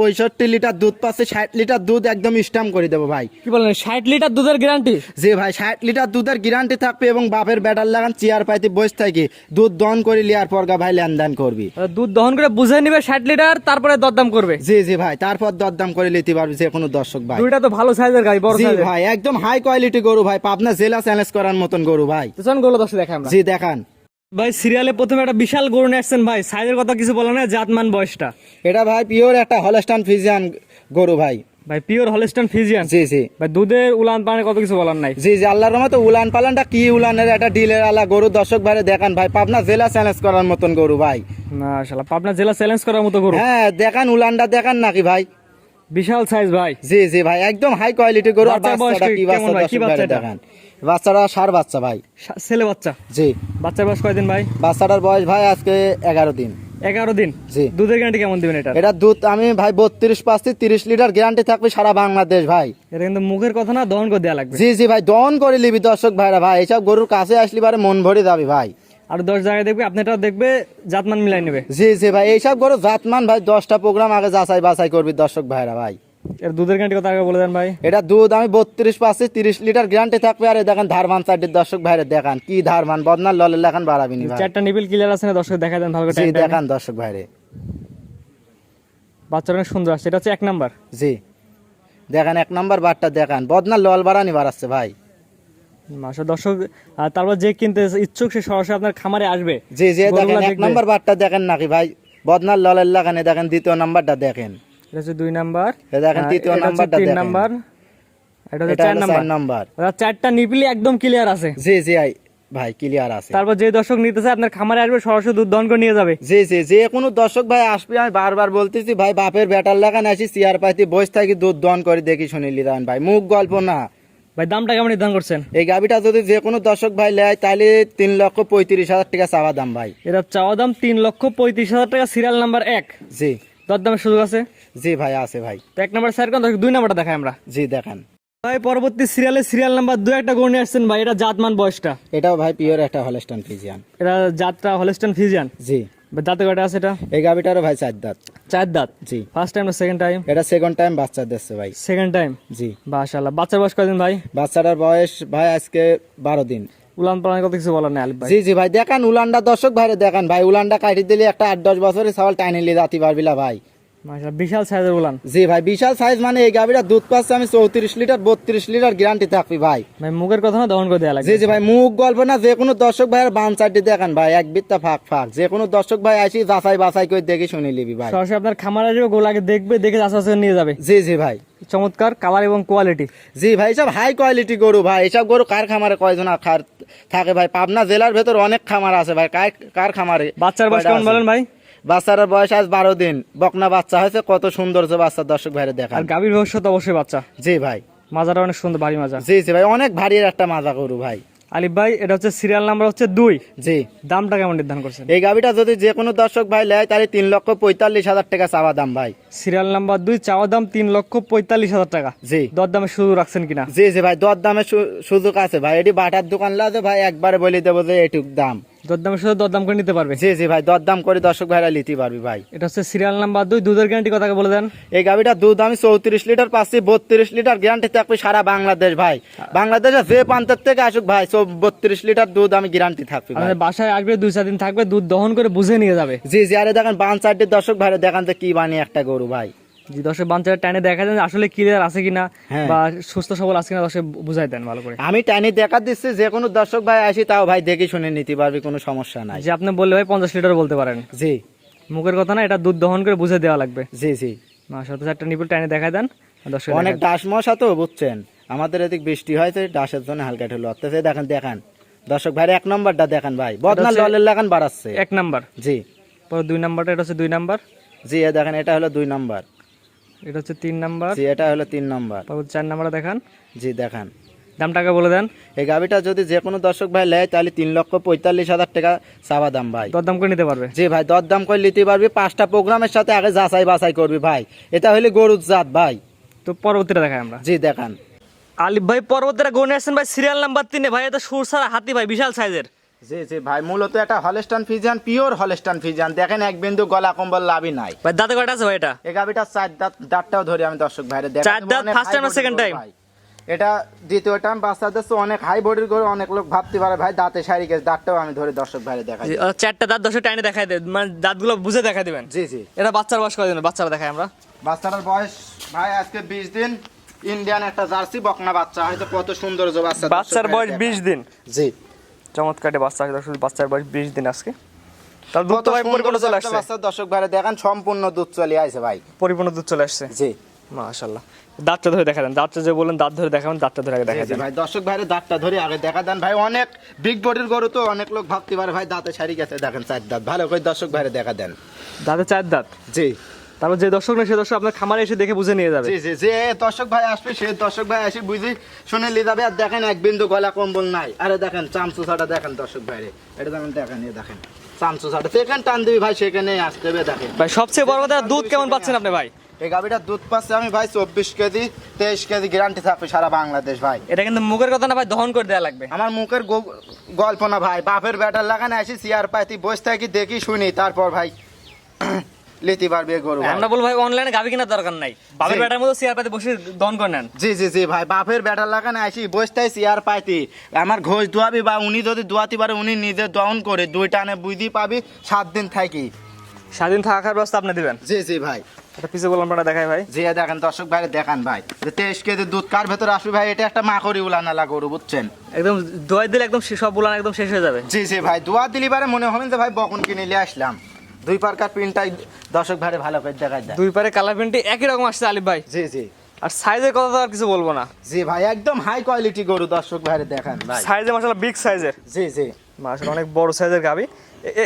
পঁয়ষট্টি লিটার দুধ পাচ্ছে ষাট লিটার দুধ একদম স্ট্যাম্প করে দেবো ভাই। কি বলেন ষাট লিটার দুধের গ্যারান্টি যে ভাই ষাট লিটার দুধের গ্যারান্টি থাকবে এবং বাপের ব্যাটার লাগান চেয়ার পাইতে বসে থাকি। দুধ দন করে লিয়ার পর গা ভাই লেনদেন করবি। দুধ দহন করে বুঝে নিবে ষাট লিটার তারপরে দরদাম করবে। জি জি ভাই তারপর দরদাম করে নিতে পারবি যে কোনো দর্শক ভাই। দুইটা তো ভালো সাইজের গাড়ি বড় সাইজের ভাই একদম হাই কোয়ালিটি গরু ভাই পাবনা জেলা চ্যালেঞ্জ করার মতন গরু ভাই। তো চলুন গরু দর্শক দেখে আমরা। জি দেখান। ভাই সিরিয়ালে প্রথমে একটা বিশাল গরু নিয়ে আসছেন ভাই। সাইজের কথা কিছু বলেন না জাতমান বয়সটা। এটা ভাই পিওর একটা হলস্টান ফিজিয়ান গরু ভাই। ভাই পিওর হলিস্টন ফিজিয়ান জি জি। ভাই দুধের উলান পানে কত কিছু বলার নাই। জি জি আল্লাহর রহমতে উলান পালানটা কি উলানের একটা ডিলের আলা গরু দর্শক ভাইরে দেখান ভাই। পাবনা জেলা চ্যালেঞ্জ করার মতন গরু ভাই। মাশাআল্লাহ পাবনা জেলা চ্যালেঞ্জ করার মতো গরু। হ্যাঁ দেখান উলানটা দেখান নাকি ভাই। বিশাল সাইজ ভাই। জি জি ভাই একদম হাই কোয়ালিটি গরু আর বাচ্চাটা কি বাচ্চা ভাই? কি বাচ্চা? দেখান। বাচ্চাটা সার বাচ্চা ভাই। ছেলে বাচ্চা? জি। বাচ্চার বয়স কয়দিন ভাই? বাচ্চাটার বয়স ভাই আজকে এগারো দিন। এগারো দিন? জি। দুধের গ্যারান্টি কেমন দিবেন এটা এটা দুধ আমি ভাই বত্রিশ পাঁচটি তিরিশ লিটার গ্যারান্টি থাকবে সারা বাংলাদেশ ভাই। এটা কিন্তু মুখের কথা না দহন করে দেওয়া লাগবে। জি জি ভাই দন করে লিবি দর্শক ভাইরা ভাই। এইসব গরুর কাছে আসলি পারে মন ভরে যাবি ভাই। আর দশ জায়গায় দেখবে আপনি এটাও দেখবে জাতমান মিলাই নেবে। জি জি ভাই এইসব গরু জাতমান ভাই দশটা প্রোগ্রাম আগে যাচাই বাছাই করবি দর্শক ভাইরা ভাই। এর দুধের গ্যারান্টি কথা আগে বলে দেন ভাই। এটা দুধ আমি বত্রিশ পাচ্ছি তিরিশ লিটার গ্যারান্টি থাকবে আর দেখেন ধারমান সাইডের দর্শক ভাইরা দেখান কি ধারমান বদনার ললের লেখান বাড়াবি নি চারটা নিবিল ক্লিয়ার আছে না দর্শক দেখা দেন ভালো করে। দেখান দর্শক ভাইরে। বাচ্চারা অনেক সুন্দর আছে এটা হচ্ছে এক নাম্বার জি। দেখেন এক নম্বর বারটা দেখান বদনার লল বাড়ানি বাড়াচ্ছে ভাই। মাসা দর্শক তারপর যে কিনতে ইচ্ছুক সে সরাসরি আপনার খামারে আসবে। জি জি দেখেন এক। নম্বর বারটা দেখেন নাকি ভাই? বদনার ললের লাগানে দেখেন দ্বিতীয় নাম্বারটা দেখেন। এটা হচ্ছে দুই নাম্বার। দেখেন তৃতীয় নাম্বারটা তিন নাম্বার। এটা হচ্ছে চার নাম্বার। নাম্বার। ওরা চারটা নিপিলি একদম ক্লিয়ার আছে। জি জি আই- ভাই ক্লিয়ার আছে। তারপর যে দর্শক নিতে চায় আপনার খামারে আসবে সরাসরি দুধ দহন করে নিয়ে যাবে। জি জি যে কোনো দর্শক ভাই আসবে আমি বারবার বলতেছি ভাই বাপের বেটার লাগান আসি চেয়ার পাইতে বসে থাকি দুধ দন করে দেখি শুনিলি রান ভাই মুখ গল্প না। ভাই দামটা কেমন নির্ধারণ করছেন? এই গাবিটা যদি যে কোনো দর্শক ভাই নেয় তাহলে তিন লক্ষ পঁয়ত্রিশ হাজার টাকা চাওয়া দাম ভাই। এটা চাওয়া দাম তিন লক্ষ পঁয়ত্রিশ হাজার টাকা সিরিয়াল নাম্বার এক। জি। দরদামের সুযোগ আছে? জি ভাই আছে ভাই। তো এক নাম্বার স্যার কোন? দুই নাম্বারটা দেখাই আমরা। জি দেখান। ভাই পরবর্তী সিরিয়ালে সিরিয়াল নাম্বার দুই একটা গড় আসছেন ভাই এটা জাতমান বয়সটা? এটাও ভাই পিওর একটা হলস্টন ফিজিয়ান এটা জাতটা হলিস্টন ফিজিয়ান জি। দাঁতে কয়টা আছে এটা? এই গাবিটারও ভাই চার দাঁত। চার দাঁত? জি। ফার্স্ট টাইম না সেকেন্ড টাইম এটা সেকেন্ড টাইম বাচ্চা দিচ্ছে ভাই। সেকেন্ড টাইম জি। মাশাআল্লাহ। বাচ্চার বয়স কয়দিন ভাই? বাচ্চাটার বয়স ভাই আজকে বারো দিন। উলান পালানের কথা কিছু বলার নাই আলিফ ভাই। জি জি ভাই দেখান উলানটা। দর্শক ভাইরে দেখান ভাই উলানটা কাটি দিলে একটা আট দশ বছরের সবাই টাইনে নিয়ে যাতে পারবিলা ভাই। বিশাল সাইজের উলান। জি ভাই বিশাল সাইজ মানে এই গাবিটা দুধ পাচ্ছে আমি চৌত্রিশ লিটার বত্রিশ লিটার গ্যারান্টি থাকবি ভাই। ভাই মুখের কথা না দহন করে দেওয়া জি জি ভাই মুখ গল্প না যে কোনো দর্শক ভাইয়ের বান চারটি দেখান ভাই এক বিত্তা ফাঁক ফাঁক। যে কোনো দর্শক ভাই আসি যাচাই বাছাই করে দেখে শুনে নিবি ভাই। সরাসরি আপনার খামার আসবে গোলাকে দেখবে দেখে আস্তে নিয়ে যাবে। জি জি ভাই। চমৎকার কালার এবং কোয়ালিটি জি ভাই সব হাই কোয়ালিটি গরু ভাই এসব গরু কার খামারে কয়জন খার থাকে ভাই? পাবনা জেলার ভেতর অনেক খামার আছে ভাই কার কার খামারে বাচ্চার বয়স কেমন বলেন ভাই? বাচ্চার বয়স আজ বারো দিন। বকনা বাচ্চা হয়েছে কত সুন্দর যে বাচ্চা দর্শক ভাইরে দেখান। আর গাভীর ভবিষ্যৎ অবশ্যই বাচ্চা। জি ভাই। মাজাটা অনেক সুন্দর ভারী মাজা। জি জি ভাই অনেক ভারী একটা মাজা গরু ভাই। আলিফ ভাই এটা হচ্ছে সিরিয়াল নাম্বার হচ্ছে দুই। জি। দামটা কেমন নির্ধারণ করছেন? এই গাবিটা যদি যে কোনো দর্শক ভাই নেয় তাহলে তিন লক্ষ পঁয়তাল্লিশ হাজার টাকা চাওয়া দাম ভাই। সিরিয়াল নাম্বার দুই চাওয়া দাম তিন লক্ষ পঁয়তাল্লিশ হাজার টাকা। জি। দর দামে শুরু রাখছেন কিনা? জি জি ভাই দর দামের সু- সুযোগ আছে ভাই। এটি বাটার দোকান লাগে ভাই একবারে বলে দেবো যে এটুক দাম। দর দামের সাথে দর দাম করে নিতে পারবে? জি জি ভাই দর দাম করে দর্শক ভাইরা নিতে পারবি ভাই। এটা হচ্ছে সিরিয়াল নাম্বার দুই দুধের গ্যারান্টি কথা বলে দেন। এই গাবিটা দুধ আমি চৌত্রিশ লিটার পাচ্ছি বত্রিশ লিটার গ্যারান্টি থাকবে সারা বাংলাদেশ ভাই। বাংলাদেশে যে প্রান্তের থেকে আসুক ভাই বত্রিশ লিটার দুধ আমি গ্যারান্টি থাকবে আমাদের বাসায় আসবে দুই চার দিন থাকবে দুধ দহন করে বুঝে নিয়ে যাবে। জি জি আরে দেখেন বান চারটির দর্শক ভাইরা দেখান যে কি বানিয়ে একটা গরু ভাই। জি দর্শক বাঞ্চার টাইনে দেখা যায় আসলে ক্লিয়ার আছে কিনা হ্যাঁ। বা সুস্থ সবল আছে কিনা দর্শক বুঝাই দেন ভালো করে। আমি টাইনি দেখা দিচ্ছি যে কোনো দর্শক ভাই আসি তাও ভাই দেখে শুনে নিতে পারবি কোনো সমস্যা নাই। যে আপনি বললে ভাই পঞ্চাশ লিটার বলতে পারেন। জি। মুখের কথা না এটা দুধ দহন করে বুঝে দেওয়া লাগবে। জি জি। মাসা তো চারটা নিপুল টাইনে দেখা দেন দর্শক অনেক ডাস মশা তো বুঝছেন? আমাদের এদিক বৃষ্টি হয়েছে ডাসের জন্য হালকা ঠেলো অত্যাচে দেখেন দেখান। দর্শক ভাই এক নম্বরটা দেখান ভাই। বদনা ললের লাগান বাড়াচ্ছে। এক নাম্বার। জি। পরে দুই নাম্বারটা এটা হচ্ছে দুই নাম্বার। জি দেখেন এটা হলো দুই নম্বর। এটা হচ্ছে তিন নাম্বার। জি এটা হলো তিন নাম্বার। তারপর চার নাম্বারটা দেখান। জি দেখান। দামটাকে বলে দেন। এই গাবিটা যদি যে কোনো দর্শক ভাই নেয় তাহলে তিন লক্ষ পঁয়তাল্লিশ হাজার টাকা চাওয়া দাম ভাই। দরদাম করে নিতে পারবে। জি ভাই দর দাম করে নিতে পারবি। পাঁচটা প্রোগ্রামের সাথে আগে যাচাই বাছাই করবি ভাই। এটা হলে গরুর জাত ভাই। তো পরবর্তীটা দেখাই আমরা। জি দেখান। আলিফ ভাই পরবর্তীটা গনে আসছেন ভাই। সিরিয়াল নাম্বার তিনে ভাই এটা সুর সারা হাতি ভাই বিশাল সাইজের। জি জি ভাই মূলত এটা Holstein Friesian pure Holstein Friesian দেখেন এক বিন্দু গলা কম্বল লাভই নাই। ভাই দাঁতে কয়টা আছে ভাই এটা? এই গাবিটার চার দাঁত দাঁতটাও ধরে আমি দর্শক ভাইরে। দেখাই চার দাঁত body second গরু time? ভাই। এটা দ্বিতীয় টাইম বাচ্চাদের তো অনেক হাই বডির গরু অনেক লোক ভাবতে পারে ভাই দাঁতে সারি গেছে দাঁতটাও আমি ধরে দর্শক ভাইরে দেখাই চারটা দাঁত দশে টাইনে দেখাই দেন মানে দাঁতগুলো বুঝে দেখাই দিবেন। জি জি। এটা বাচ্চার বয়স কয়দিন? বাচ্চারা দেখাই আমরা। বাচ্চাটার বয়স ভাই আজকে বিশ দিন। ইন্ডিয়ান একটা জার্সি বকনা বাচ্চা হয়তো কত সুন্দর বাচ্চা বাচ্চার বয়স দেখাই। বিশ দিন। জি। চমৎকার বাচ্চা আছে বাচ্চার বয়স বিশ দিন আজকে। তাহলে দুধ তো ভাই পরিপূর্ণ চলে আসছে। বাচ্চা দর্শক ভাইরে দেখান সম্পূর্ণ দুধ চলে আইছে ভাই। পরিপূর্ণ দুধ চলে আসছে? জি। মাশাল্লাহ দাঁতটা ধরে দেখা দেন দাঁতটা যে বলেন দাঁত ধরে দেখাবেন দাঁতটা ধরে আগে দেখা দেন। ভাই দর্শক ভাইরে দাঁতটা ধরে আগে দেখা দেন। ভাই অনেক বিগ বডির গরু তো অনেক লোক ভাবতে পারে ভাই দাঁতে সারি গেছে দেখেন চার দাঁত। ভালো করে দর্শক ভাইরে দেখা দেন। দাঁতে চার দাঁত? জি। তারপর যে দর্শক নেই সে দর্শক আপনার খামারে এসে দেখে বুঝে নিয়ে যাবে। জি জি যে দর্শক ভাই আসবে সে দর্শক ভাই আসি বুঝি শুনে নিয়ে যাবে। আর দেখেন এক বিন্দু গলা কম্বল নাই। আরে দেখেন চামচু চামচুসাটা দেখেন দর্শক ভাইরে। এটা দেখেন দেখেন এ দেখেন চামচুসাটা সেখানে টান দিবি ভাই সেখানে আসতে হবে দেখেন। ভাই সবচেয়ে বড় কথা দুধ কেমন পাচ্ছেন আপনি ভাই? এই গাভিটার দুধ পাচ্ছে আমি ভাই চব্বিশ কেজি তেইশ কেজি গ্যারান্টি থাকবে সারা বাংলাদেশ ভাই। এটা কিন্তু মুখের কথা না ভাই দহন করে দেওয়া লাগবে। আমার মুখের গল্প না ভাই বাপের ব্যাটার লাগানে আসি চেয়ার পাইতি বসে থাকি দেখি শুনি তারপর ভাই। লিতে পারবে গরু আমরা বলব ভাই অনলাইনে গাবি কেনার দরকার নাই। বাবার জি। ব্যাটার মতো চেয়ার পাতে বসে দহন করে নেন জি জি জি ভাই বাপের লাগানে আসি বসতে চেয়ার পাইতি। আমার ঘোষ দোয়াবি বা উনি যদি দোয়াতে পারে উনি নিজে দহন করে দুই টানে বুঝি পাবি সাত দিন থাকি। স্বাধীন থাকার ব্যবস্থা আপনি দিবেন? জি জি ভাই। এটা পিছে বললাম দেখাই ভাই। জি দেখেন দর্শক ভাই দেখান ভাই। যে তেইশ কেজি দুধ কার ভেতরে আসবে ভাই এটা একটা মাকড়ি উলানালা গরু বুঝছেন? একদম দোয়াই দিলে একদম সব বুলান একদম শেষ হয়ে যাবে। জি জি ভাই দোয়া দিলি পারে মনে হবে যে ভাই বকন কিনে নিয়ে আসলাম। দুই পারকার প্রিন্টটাই দর্শক ভাই ভালো করে দেখাই দেয়। দুই পারে কালার প্যান্টটি একই রকম আসছে আলিফ ভাই। জি জি। আর সাইজের কথা তো আর কিছু বলব না। জি ভাই একদম হাই কোয়ালিটি গরু দর্শক ভাইরে দেখান ভাই। সাইজে মাসাল্লাহ বিগ সাইজের জি জি। মাসাল্লাহ অনেক বড় সাইজের গাবি।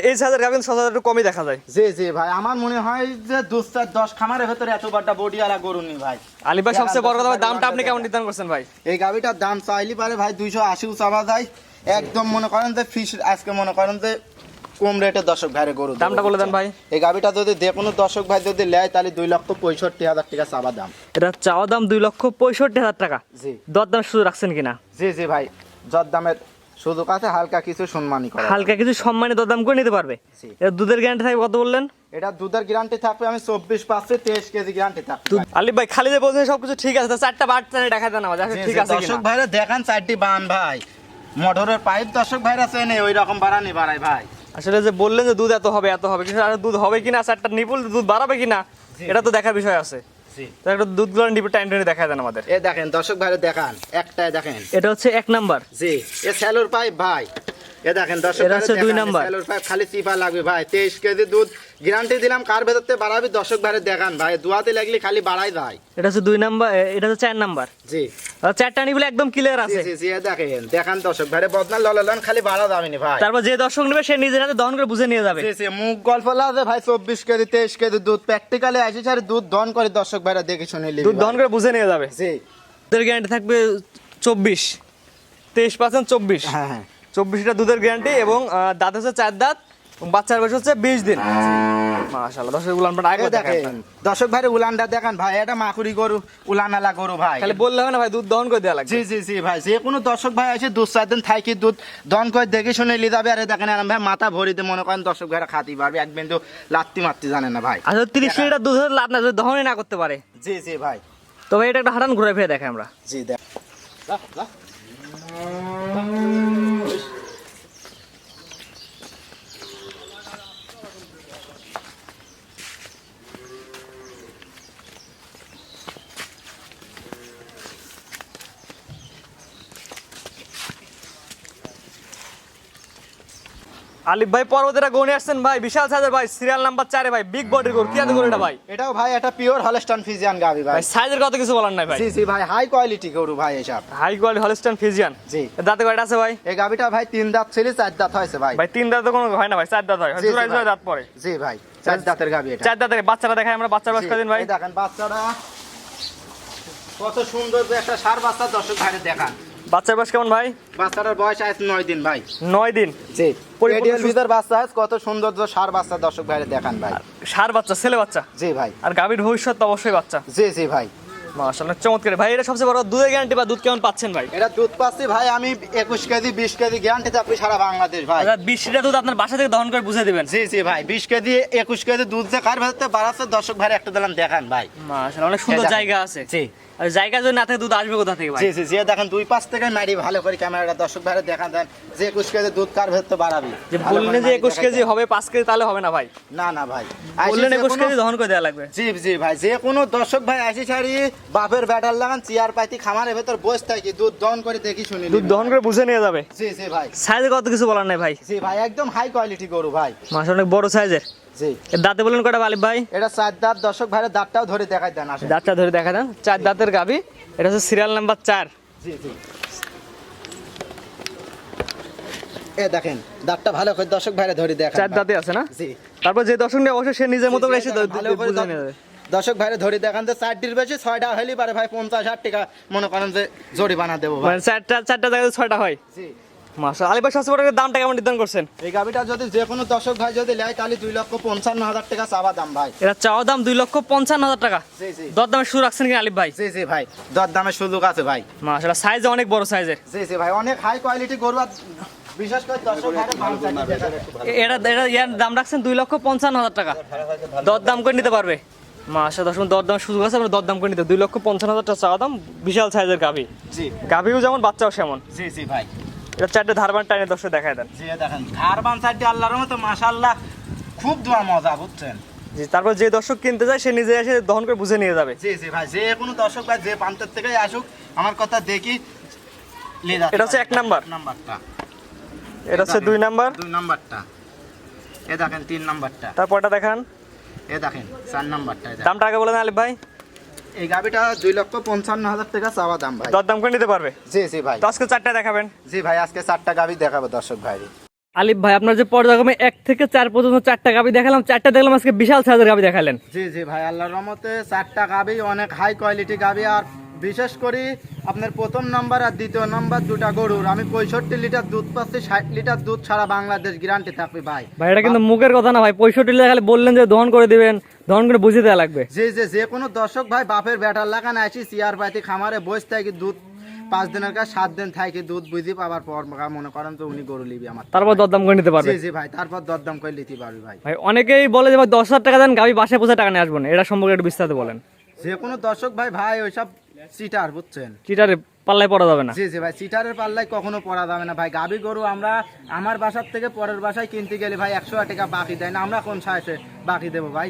এই সাইজের গাবি কিন্তু সচরাচর একটু কমই দেখা যায়। জি জি ভাই আমার মনে হয় যে দুই চার দশ খামারের ভেতরে এত বড়টা বডি আলা গরু নি ভাই। আলিফ ভাই সবচেয়ে বড় কথা ভাই দামটা আপনি কেমন নির্ধারণ করছেন ভাই? এই গাভিটার দাম চাইলি পারে ভাই দুইশো আশিও চাওয়া যায়। একদম মনে করেন যে ফিস আজকে মনে করেন যে কম রেটে দর্শক ভাইরে গরু দামটা বলে দেন ভাই। এই গাভিটা যদি যে কোনো দর্শক ভাই যদি নেয় তাহলে দুই লক্ষ পঁয়ষট্টি হাজার টাকা চাওয়া দাম। এটা চাওয়া দাম দুই লক্ষ পঁয়ষট্টি হাজার টাকা। জি। দর দাম শুধু রাখছেন কিনা? জি জি ভাই যত দামের সুযোগ আছে হালকা কিছু সম্মানই করা হালকা কিছু সম্মানী দরদাম করে নিতে পারবে। এটা দুধের গ্যারান্টি থাকবে কত বললেন? এটা দুধের গ্যারান্টি থাকবে আমি চব্বিশ পাঁচশো তেইশ কেজি গ্যারান্টি থাকবে আলিফ ভাই খালি যে বলছেন সবকিছু ঠিক আছে তা চারটা বাট দেখা দেন আমাদের আসলে ঠিক আছে দর্শক ভাইরা দেখান চারটি বান ভাই। মোটরের পাইপ দর্শক ভাইরা চেনে ওই রকম বাড়ানি বাড়াই ভাই। আসলে যে বললেন যে দুধ এত হবে এত হবে কিন্তু আর দুধ হবে কিনা চারটা নিপুল দুধ বাড়াবে কিনা এটা তো দেখার বিষয় আছে। তো একটা দুধগুলো নিপুল টাইম টেনে দেখা দেন আমাদের। এ দেখেন দর্শক ভাইরা দেখান একটাই দেখেন। এটা হচ্ছে এক নাম্বার। জি এ স্যালোর পাইপ ভাই। এ দেখেন দর্শক দুই নাম্বার। খালি চিপা লাগবে ভাই। তেইশ কেজি দুধ গ্যারান্টি দিলাম কার ভেতরতে বাড়াবি? দর্শক ভাইরা দেখান ভাই। দুয়াতে লাগলে খালি বাড়াই যায়। এটা হচ্ছে দুই নাম্বার এটা হচ্ছে চার নাম্বার। জি। চারটা নিপুল একদম ক্লিয়ার আছে। জি জি দেখেন দেখান দর্শক ভাইরা বদনাল ললালন খালি বাড়া যাবে না ভাই। তারপর যে দর্শক নেবে সে নিজের হাতে দহন করে বুঝে নিয়ে যাবে। জি জি মুখ গল্প লাগে ভাই চব্বিশ কেজি তেইশ কেজি দুধ। প্র্যাকটিক্যালি আসি সারি দুধ দন করে দর্শক ভাইরা দেখে শুনে দুধ দহন করে বুঝে নিয়ে যাবে। জি। দুধের গ্যারান্টি থাকবে চব্বিশ তেইশ পার্সেন্ট চব্বিশ। হ্যাঁ হ্যাঁ। চব্বিশটা দুধের গ্যারান্টি এবং দাঁত হচ্ছে চার দাঁত বাচ্চার বয়স হচ্ছে বিশ দিন। দর্শকগুলো আমরা আগে দেখেন দেখেন দর্শক ভাইরে উলানটা দেখান ভাই এটা মাকুরি গরু উলানালা গরু ভাই। খালি বললে হবে না ভাই দুধ দহন করে দেওয়া লাগবে। জি জি জি ভাই যে কোনো দর্শক ভাই আছে দুধ চার দিন থাকি দুধ দন করে দেখে শুনে লি যাবে। আরে দেখেন আরাম ভাই মাথা ভরিতে মনে করেন দর্শক ভাইরা খাতি পারবে এক বিন্দু লাত্তি মারতে জানে না ভাই। আসলে তিরিশ লিটার দুধ হলে লাভ না যদি দহনই না করতে পারে। জি জি ভাই। তবে এটা একটা হারান ঘুরে ফিরে দেখে আমরা। জি দেখ। আলিফ ভাই পর্বতেরা গনে আসছেন ভাই বিশাল সাইজের ভাই সিরিয়াল নাম্বার চারে ভাই বিগ বডির গরু কি গরু এটা ভাই? এটাও ভাই একটা পিওর হলস্টান ফিজিয়ান গাবি ভাই। সাইজের কথা কিছু বলার নাই ভাই। জি জি ভাই হাই কোয়ালিটি গরু ভাই এসব। হাই কোয়ালিটি হলিস্টান ফিজিয়ান জি। দাঁতে কয়টা আছে ভাই? এই গাবিটা ভাই তিন দাঁত ছিল চার দাঁত হয়েছে ভাই। ভাই তিন দাঁত তো কোনো হয় না ভাই চার দাঁত হয়। জোড়ায় জোড়ায় দাঁত পড়ে। জি ভাই চার দাঁতের গাবি এটা। চার দাঁতের বাচ্চারা দেখাই আমরা বাচ্চার বয়স জি, কদিন ভাই? দেখেন বাচ্চারা। কত সুন্দর যে একটা সার বাচ্চা দর্শক ভাইরে দেখান। বাচ্চার বয়স কেমন ভাই? বাচ্চাটার বয়স আছে নয় দিন ভাই। নয় দিন? জি। পরিপূর্ণ রেডিয়াল ভিতর বাচ্চা আছে কত সুন্দর যে সার বাচ্চা দর্শক ভাইরে দেখান ভাই। সার বাচ্চা ছেলে বাচ্চা? জি ভাই। আর গাভীর ভবিষ্যৎ তো অবশ্যই বাচ্চা। জি জি ভাই। মাশাআল্লাহ চমৎকার। ভাই এটা সবচেয়ে বড় দুধের গ্যারান্টি বা দুধ কেমন পাচ্ছেন ভাই? এটা দুধ পাচ্ছি ভাই আমি একুশ কেজি বিশ কেজি গ্যারান্টি আপনি সারা বাংলাদেশ ভাই। অর্থাৎ বিশ লিটার দুধ আপনার বাসা থেকে দহন করে বুঝে দিবেন। জি জি ভাই বিশ কেজি একুশ কেজি দুধ যে কার ভেতরে বাড়াচ্ছে দর্শক ভাই একটা দিলাম দেখান ভাই। মাশাআল্লাহ অনেক সুন্দর জায়গা আছে। জি। জায়গা যদি না থাকে দুধ আসবে কোথা থেকে জি জি জি দেখেন দুই পাশ থেকে মারি ভালো করে ক্যামেরাটা। দর্শক ভাইরা দেখান দেন যে একুশ কেজি দুধ কার ভেতরে বাড়াবি? যে বললেন যে একুশ কেজি হবে পাঁচ কেজি তাহলে হবে না ভাই? না না ভাই। বললেন একুশ কেজি দহন করে দেওয়া লাগবে। জি জি ভাই যে কোনো দর্শক ভাই আসি ছাড়ি বাপের ব্যাটার লাগান চেয়ার পাইতি খামারের ভেতর বসে থাকি দুধ দহন করে দেখি শুনি দুধ দহন করে বুঝে নিয়ে যাবে। জি জি ভাই। সাইজে কত কিছু বলার নাই ভাই? জি ভাই একদম হাই কোয়ালিটি গরু ভাই। মাস অনেক বড় সাইজের জি। দাঁতে বলেন কটা বালিব ভাই? এটা চার দাঁত। দর্শক ভাইয়ের দাঁতটাও ধরে দেখাই দেন দাঁতটা ধরে দেখা দেন। চার দাঁতের গাবি এটা হচ্ছে সিরিয়াল নাম্বার চার। জি জি। এ দেখেন দাঁতটা ভালো করে দর্শক ভাইরা ধরে দেখান চার দাঁতে আছে না? জি। তারপর যে দর্শক নিয়ে অবশ্যই সে নিজের মতো এসে বুঝে দর্শক ভাইরা ধরে দেখান তো চারটির বেশি ছয়টা হইলে পারে ভাই পঞ্চাশ ষাট টাকা। মনে করেন যে জরিমানা দেবো ভাই। মানে চারটা চারটা জায়গায় ছয়টা হয়। জি। মাসা দামটা কেমন নির্ধারণ করছেন? এই গাবিটা যদি যে কোনো দর্শক ভাই যদি নেয় তাহলে দুই লক্ষ পঞ্চান্ন হাজার টাকা চাওয়া দাম ভাই। এটা চাওয়া দাম দুই লক্ষ পঞ্চান্ন হাজার টাকা? জি জি। দর দামে শুরু রাখছেন কিনা আলিফ ভাই? জি জি ভাই দর সুযোগ আছে ভাই। সাইজ অনেক বড় সাইজের জি জি ভাই অনেক হাই কোয়ালিটি গরু বিশেষ করে দর্শক। এটা এটা ইয়ার দাম রাখছেন দুই লক্ষ পঞ্চান্ন হাজার টাকা। দর দাম করে নিতে পারবে। মাসা দশ সুযোগ আছে আপনার দর করে নিতে দুই লক্ষ পঞ্চান্ন হাজার টাকা চাওয়া দাম বিশাল সাইজের গাভি। জি। গাভিও যেমন বাচ্চাও সেমন। জি জি ভাই। এটা চারটে ধারবান টাইনে দর্শক দেখায় দেন। জি দেখেন ধার বাম সাইডে আল্লাহর মতো মাশাআল্লাহ খুব দোয়া মজা বুঝছেন? জি তারপর যে দর্শক কিনতে যায় সে নিজে এসে দহন করে বুঝে নিয়ে যাবে। জি জি ভাই যে কোনো দর্শক ভাই যে প্রান্তের থেকে আসুক আমার কথা দেখি এটা হচ্ছে এক নাম্বার। নাম্বারটা। এটা হচ্ছে দুই নাম্বার। দুই নাম্বারটা। এ দেখেন তিন নাম্বারটা। তারপরটা দেখান। এ দেখেন চার নাম্বারটা দামটা আগে বলে দেন আলিফ ভাই। এই গাবিটা দুই লক্ষ পঞ্চান্ন হাজার টাকা চাওয়া দাম ভাই। দর দাম করে নিতে পারবে? জি জি ভাই। তো আজকে চারটা দেখাবেন। জি ভাই আজকে চারটা গাবি দেখাবো দর্শক ভাই। আলিফ ভাই আপনার যে পর্যায়ক্রমে এক থেকে চার পর্যন্ত চারটা গাবি দেখালাম চারটা দেখলাম আজকে বিশাল সাইজের গাবি দেখালেন। জি জি ভাই আল্লাহর রহমতে চারটা গাবি অনেক হাই কোয়ালিটি গাবি আর বিশেষ করে আপনার প্রথম নাম্বার আর দ্বিতীয় নাম্বার দুটা গরুর। আমি পঁয়ষট্টি লিটার দুধ পাচ্ছি ষাট লিটার দুধ ছাড়া বাংলাদেশ গ্যারান্টি থাকবে ভাই। ভাই এটা কিন্তু মুখের কথা না ভাই পঁয়ষট্টি টাকা খালি বললেন যে দহন করে দিবেন দহন করে বুঝিয়ে দেওয়া লাগবে। যে যে যে কোনো দর্শক ভাই বাপের ব্যাটার লাগান আসি চেয়ার পাইতে খামারে বসে থাকি দুধ পাঁচ দিনের কাজ সাত দিন থাকি দুধ বুঝি পাবার পর মনে করেন তো উনি গরু লিবি আমার। তারপর দরদাম করে নিতে পারবে। জি জি ভাই তারপর দরদাম করে লিতে পারবে ভাই। ভাই অনেকেই বলে যে ভাই দশ হাজার টাকা দেন গাবি বাসায় পৌঁছে টাকা নিয়ে আসব না এটা সম্পর্কে একটু বিস্তারিত বলেন। যে কোনো দর্শক ভাই ভাই ওইসব চিটার বুঝছেন? চিটারে পাল্লায় পড়া যাবে না। জি জি ভাই চিটারের পাল্লায় কখনো পড়া যাবে না। ভাই গাবি গরু আমরা আমার বাসার থেকে পরের বাসায় কিনতে গেলে ভাই একশো আট টাকা বাকি দেয় না। আমরা কোন সাইসে বাকি দেবো ভাই?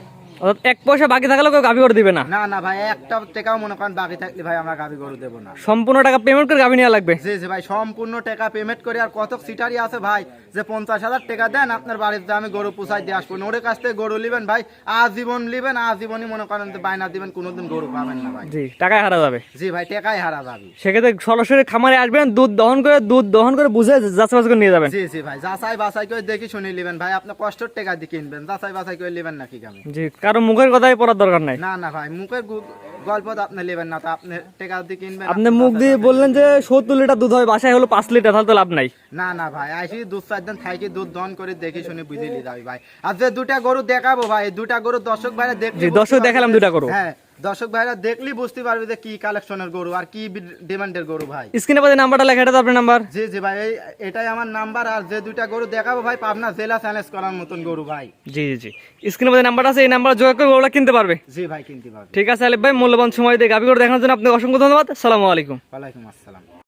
এক পয়সা বাকি থাকলেও কেউ গাবি করে দিবে না। না না ভাই একটা টাকাও মনে করেন বাকি থাকলে ভাই আমরা গাবি গরু দেবো না। সম্পূর্ণ টাকা পেমেন্ট করে গাবি নেওয়া লাগবে? জি জি ভাই সম্পূর্ণ টাকা পেমেন্ট করে আর কত সিটারই আছে ভাই যে পঞ্চাশ হাজার টাকা দেন আপনার বাড়িতে আমি গরু পুষাই দিয়ে আসব। ওর কাছ থেকে গরু নিবেন ভাই আজীবন নিবেন আজীবনই মনে করেন বায়না দিবেন কোনোদিন গরু পাবেন না ভাই। জি টাকায় হারা যাবে। জি ভাই টাকাই হারা যাবি। সেক্ষেত্রে সরাসরি খামারে আসবেন দুধ দহন করে দুধ দহন করে বুঝে যাচাই বাছাই করে নিয়ে যাবেন। জি জি ভাই যাচাই বাছাই করে দেখি শুনে নিবেন ভাই আপনার কষ্টের টাকা দিয়ে কিনবেন যাচাই বাছাই করে নেবেন নাকি জি কারও মুখের কথাই পড়ার দরকার নাই। না না ভাই মুখের গল্প তো আপনি নেবেন না তো আপনি টাকা দিয়ে কিনবেন আপনি মুখ দিয়ে বললেন যে সত্তর লিটার দুধ হয় বাসায় হলো পাঁচ লিটার তাহলে তো লাভ নাই। না না ভাই আইসি দুধ চার দিন থাকি দুধ দন করে দেখি শুনে বুঝে নিয়ে যাবি ভাই। আর যে দুটা গরু দেখাবো ভাই দুটা গরু দর্শক ভাই দেখবে দর্শক দেখালাম দুটা গরু। হ্যাঁ দর্শক ভাইরা দেখলি বুঝতে পারবে যে কি কালেকশনের গরু আর কি ডিমান্ডের গরু ভাই। স্ক্রিনে পাশে নাম্বারটা লেখা এটা তো আপনার নাম্বার। জি জি ভাই এটাই আমার নাম্বার আর যে দুইটা গরু দেখাবো ভাই পাবনা জেলা চ্যালেঞ্জ করার মতন গরু ভাই। জি জি জি। স্ক্রিনে পাশে নাম্বার আছে এই নাম্বার যোগাযোগ করে ওরা কিনতে পারবে। জি ভাই কিনতে পারবে। ঠিক আছে আলিফ ভাই মূল্যবান সময় দিয়ে গাবি করে দেখানোর জন্য আপনাকে অসংখ্য ধন্যবাদ। আসসালামু আলাইকুম। ওয়ালাইকুম আসসালাম।